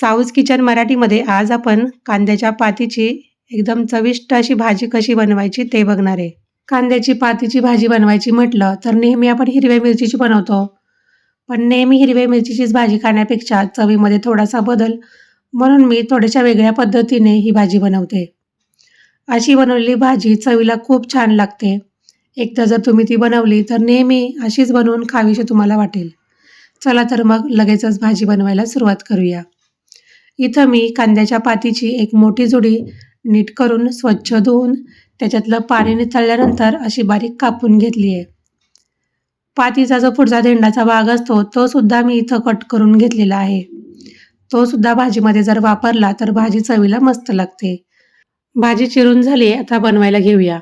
साऊज kitchen मराठीमध्ये आज आपण कांद्याच्या पातीची एकदम चविष्ट अशी भाजी कशी बनवायची ते बघणार आहे. कांद्याची पातीची भाजी बनवायची म्हटलं तर नेहमी आपण हिरव्या मिरचीची बनवतो. पण नेहमी हिरव्या मिरचीचीच भाजी खाण्यापेक्षा चवीमध्ये थोडासा बदल म्हणून मी थोड्याशा वेगळ्या पद्धतीने ही भाजी बनवते. अशी बनवलेली भाजी चवीला खूप छान लागते. एकदा जर तुम्ही ती बनवली तर नेहमी अशीच बनवून खावीशी तुम्हाला वाटेल. चला तर मग लगेचच भाजी बनवायला सुरुवात करूया. इथं मी कांद्याच्या पातीची एक मोठी जुडी नीट करून स्वच्छ धुवून त्याच्यातलं पाणी निथळल्यानंतर अशी बारीक कापून घेतली आहे. पातीचा जो पुढचा देंडाचा भाग असतो तो सुद्धा मी इथं कट करून घेतलेला आहे. तो सुद्धा भाजीमध्ये जर वापरला तर भाजी चवीला मस्त लागते. भाजी चिरून झाली आता बनवायला घेऊया.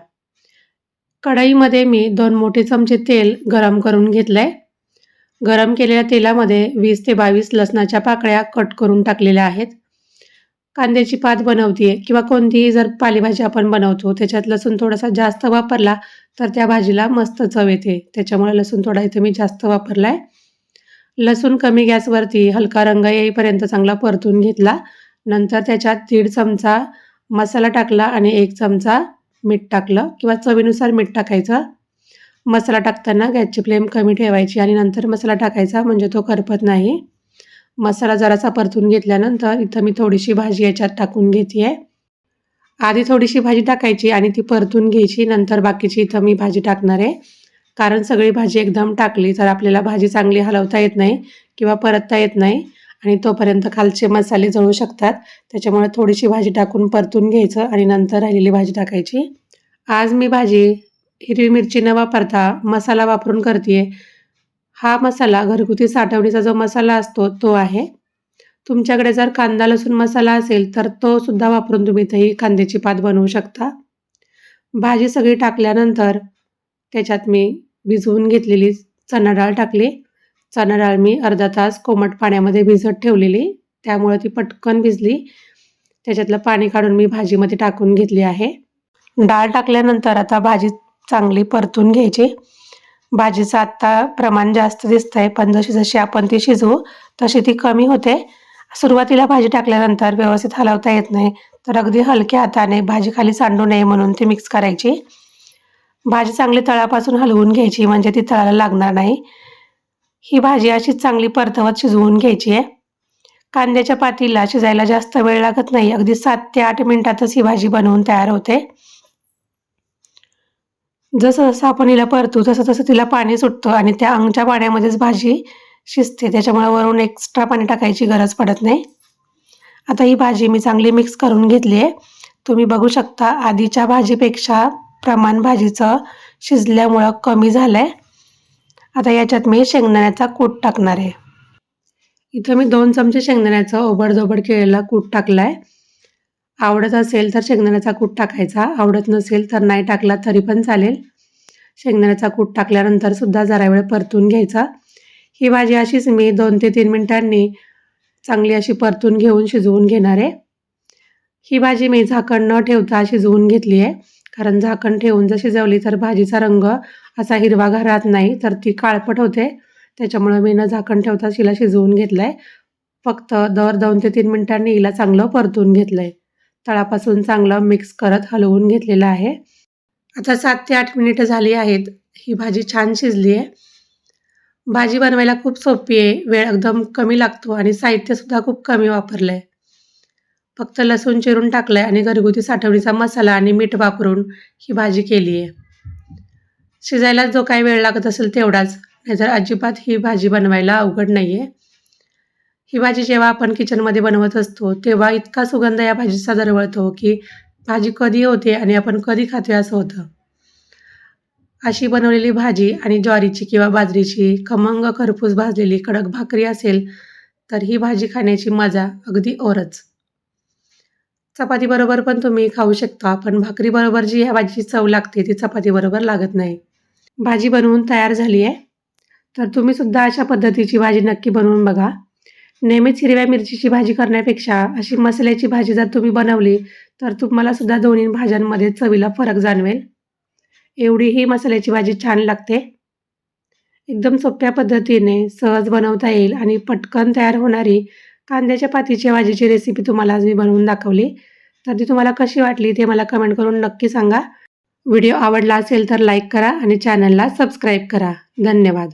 कढईमध्ये मी दोन मोठे चमचे तेल गरम करून घेतलं आहे गरम केलेल्या तेलामध्ये वीस ते बावीस लसणाच्या पाकळ्या कट करून टाकलेल्या आहेत. कांद्याची पात बनवते किंवा कोणतीही जर पालेभाजी आपण बनवतो त्याच्यात लसूण थोडासा जास्त वापरला तर त्या भाजीला मस्त चव येते. त्याच्यामुळे लसूण थोडा इथे मी जास्त वापरला आहे लसूण कमी गॅसवरती हलका रंग येईपर्यंत चांगला परतून घेतला. नंतर त्याच्यात दीड चमचा मसाला टाकला आणि एक चमचा मीठ टाकलं किंवा चवीनुसार मीठ टाकायचं. मसाला टाकताना गॅसची फ्लेम कमी ठेवायची आणि नंतर मसाला टाकायचा म्हणजे तो करपत नाही. मसाला जरासा परतून घेतल्यानंतर इथं मी थोडीशी भाजी याच्यात टाकून घेते आहे आधी थोडीशी भाजी टाकायची आणि ती परतून घ्यायची नंतर बाकीची इथं मी भाजी टाकणार आहे. कारण सगळी भाजी एकदम टाकली तर आपल्याला भाजी चांगली हलवता येत नाही किंवा परतता येत नाही आणि तोपर्यंत खालचे मसाले जळू शकतात. त्याच्यामुळे थोडीशी भाजी टाकून परतून घ्यायचं आणि नंतर राहिलेली भाजी टाकायची. आज मी भाजी हिरवी मिरची न वापरता मसाला वापरून करते हा मसाला घरगुती साठवणीचा जो मसाला असतो तो आहे. तुमच्याकडे जर कांदा लसूण मसाला असेल तर तो सुद्धा वापरून तुम्ही इथेही कांद्याची पात बनवू शकता. भाजी सगळी टाकल्यानंतर त्याच्यात मी भिजवून घेतलेली चणा डाळ टाकली. चणा डाळ मी अर्धा तास कोमट पाण्यामध्ये भिजत ठेवलेली. त्यामुळे ती पटकन भिजली. त्याच्यातलं पाणी काढून मी भाजीमध्ये टाकून घेतली आहे. डाळ टाकल्यानंतर आता भाजी चांगली परतून घ्यायची. भाजीचं आत्ता प्रमाण जास्त दिसतं आहे पण जशी जशी आपण ती शिजवू तशी ती कमी होते. सुरुवातीला भाजी टाकल्यानंतर व्यवस्थित हलवता येत नाही तर अगदी हलक्या हाताने भाजी खाली सांडू नये म्हणून ती मिक्स करायची. भाजी चांगली तळापासून हलवून घ्यायची म्हणजे ती तळाला लागणार नाही. ही भाजी अशीच चांगली परतवत शिजवून घ्यायची आहे. कांद्याच्या पातीला शिजायला जास्त वेळ लागत नाही अगदी सात ते आठ मिनिटातच ही भाजी बनवून तयार होते. जसं जसं आपण हिला परतू तसं तसं तिला पाणी सुटतं आणि त्या अंगच्या पाण्यामध्येच भाजी शिजते. त्याच्यामुळे वरून एक्स्ट्रा पाणी टाकायची गरज पडत नाही. आता ही भाजी मी चांगली मिक्स करून घेतली आहे. तुम्ही बघू शकता आधीच्या भाजीपेक्षा प्रमाण भाजीचं शिजल्यामुळं कमी झालं आहे आता याच्यात मी शेंगदाण्याचा कूट टाकणार आहे. इथं मी दोन चमचे शेंगदाण्याचं ओबडधोबड केलेला कूट टाकला आहे आवडत असेल तर शेंगदाण्याचा कूट टाकायचा. आवडत नसेल तर नाही टाकला तरी पण चालेल. शेंगदाण्याचा कूट टाकल्यानंतर सुद्धा जरा वेळ परतून घ्यायचा. ही भाजी अशीच मी दोन ते तीन मिनिटांनी चांगली अशी परतून घेऊन शिजवून घेणार आहे. ही भाजी मी झाकण न ठेवता शिजवून घेतली आहे. कारण झाकण ठेवून जर शिजवली तर भाजीचा रंग असा हिरवागार राहत नाही तर ती काळपट होते. त्याच्यामुळं मी न झाकण ठेवता शिला शिजवून घेतलं आहे फक्त दर दोन ते तीन मिनिटांनी हिला चांगलं परतून घेतलं आहे तळापासून चांगलं मिक्स करत हलवून घेतलेलं आहे. आता सात ते आठ मिनिटं झाली आहेत. ही भाजी छान शिजली आहे. भाजी बनवायला खूप सोपी आहे. वेळ एकदम कमी लागतो आणि साहित्यसुद्धा खूप कमी वापरलं आहे फक्त लसूण चिरून टाकलं आहे आणि घरगुती साठवणीचा मसाला आणि मीठ वापरून ही भाजी केली आहे. शिजायला जो काही वेळ लागत असेल तेवढाच. नाहीतर अजिबात ही भाजी बनवायला अवघड नाही आहे ही भाजी जेव्हा आपण किचनमध्ये बनवत असतो तेव्हा इतका सुगंध या भाजीचा दरवळतो की भाजी कधी होते आणि आपण कधी खातोय असं होतं. अशी बनवलेली भाजी आणि ज्वारीची किंवा बाजरीची खमंग खरपूस भाजलेली कडक भाकरी असेल तर ही भाजी खाण्याची मजा अगदी ओरच. चपातीबरोबर पण तुम्ही खाऊ शकता पण भाकरीबरोबर जी ह्या भाजीची चव लागते ती चपातीबरोबर लागत नाही. भाजी बनवून तयार झाली आहे तर तुम्ही सुद्धा अशा पद्धतीची भाजी नक्की बनवून बघा. नेहमीच हिरव्या मिरचीची भाजी करण्यापेक्षा अशी मसाल्याची भाजी जर तुम्ही बनवली तर तुम्हाला सुद्धा दोन्ही भाज्यांमध्ये चवीला फरक जाणवेल. एवढी ही मसाल्याची भाजी छान लागते. एकदम सोप्या पद्धतीने सहज बनवता येईल आणि पटकन तयार होणारी कांद्याच्या पातीच्या भाजीची रेसिपी तुम्हाला आज मी बनवून दाखवली. तर ती तुम्हाला कशी वाटली ते मला कमेंट करून नक्की सांगा. व्हिडिओ आवडला असेल तर लाईक करा आणि चॅनलला सबस्क्राईब करा. धन्यवाद.